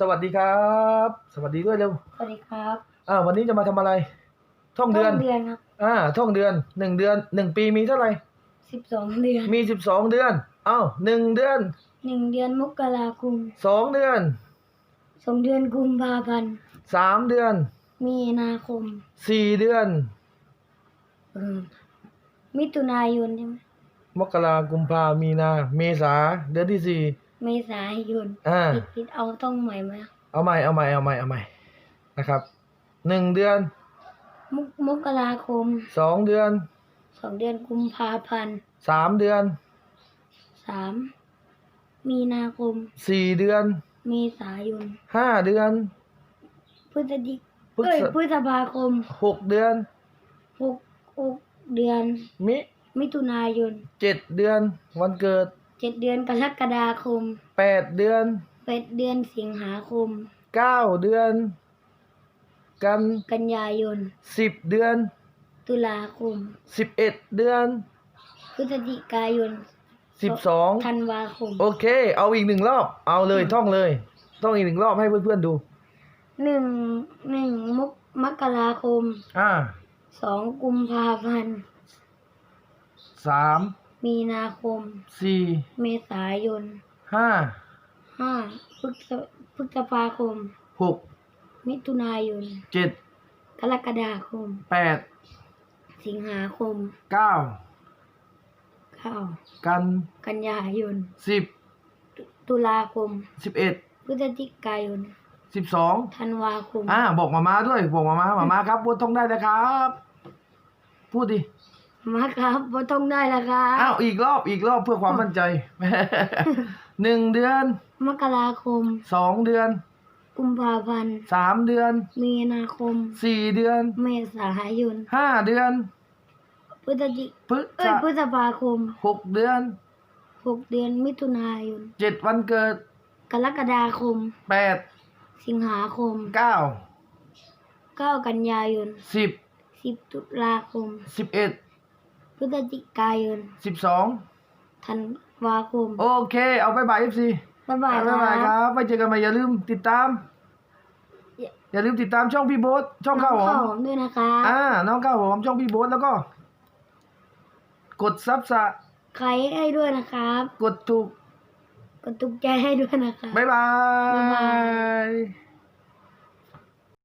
สวัสดีครับ สวัสดีด้วยเร็ว สวัสดีครับอ่าวันนี้จะมาทำอะไร ท่องเดือนต้นเดือนครับอ่าท่องเดือนหนึ่งเดือนหนึ่งปีมีเท่าไหร่สิบสองเดือน มีสิบสองเดือนเอ้าหนึ่งเดือนหนึ่งเดือนมกราคมสองเดือนสองเดือนกุมภาพันธ์สามเดือน มีนาคมสี่เดือนเออมิถุนายนใช่ไหมมกรากุมภามีนา เมษาเดือนที่สี่ เมษายนอ่า ผิดผิดเอาต้องใหม่ไหมเอาใหม่เอาใหม่เอาใหม่เอาใหม่นะครับหนึ่งเดือนมกมกราคมสองเดือนสองเดือนกุมภาพันธ์สามเดือนสามมีนาคม สี่เดือนเมษายนห้าเดือน พฤศจิพฤษเอ้ยพฤษภาคมหกเดือน หกหกเดือน มิมิถุนายนเจ็ดเดือนวันเกิดเจ็ดเดือนกรกฎาคมแปดเดือนแปดเดือนสิงหาคม เก้าเดือน กันกันยายน สิบเดือนตุลาคมสิบเอ็ดเดือนพฤศจิกายนสิบสองธันวาคม โอเค เอาอีกหนึ่งรอบ เอาเลยท่องเลยท่องอีกหนึ่งรอบให้เพื่อนๆดูหนึ่งหนึ่งมกมกราคมอ่าสองกุมภาพันธ์สาม มีนาคม สี่เมษายนห้าห้าพฤษพฤษภาคม หกมิถุนายน เจ็ดกรกฎาคม แปดสิงหาคมเก้าเก้ากันกันยายนสิบตุตุลาคม สิบเอ็ดพฤศจิกายน สิบสองธันวาคม อ่าบอกมามาด้วย บอกมามามามาครับพูดท่องได้นะครับ พูดดิ มาครับว่าต้องได้แล้วครับอ้าวอีกรอบอีกรอบเพื่อความมั่นใจหนึ่งเดือน มกราคมสองเดือนกุมภาพันธ์สามเดือน มีนาคมสี่เดือน เมษายนห้าเดือน พฤศจิพฤษเอ้ยพฤษภาคมหกเดือนหกเดือนมิถุนายนเจ็ดวันเกิด กรกฎาคมแปดสิงหาคมเก้าเก้ากันยายนสิบสิบตุลาคมสิบเอ็ดพ ฤศจิกายนสิบสองธันวาคม โอเค เอาไปบายเอฟซีบ๊ายบายบ๊ายบายคครับรับไว้เจอกันใหม่อย่าลืมติดตาม อย่าลืมติดตามช่องพี่โบ๊ทช่องข้าวหอน้มหอมด้วยนะคะอ่าน้องข้าวหอมช่องพี่โบ๊ทแล้วก็ กดซับสะใครให้ด้วยนะครับ กดถูกกดตุกใจให้ด้วยนะครับบ๊ายบาบ๊ายบาย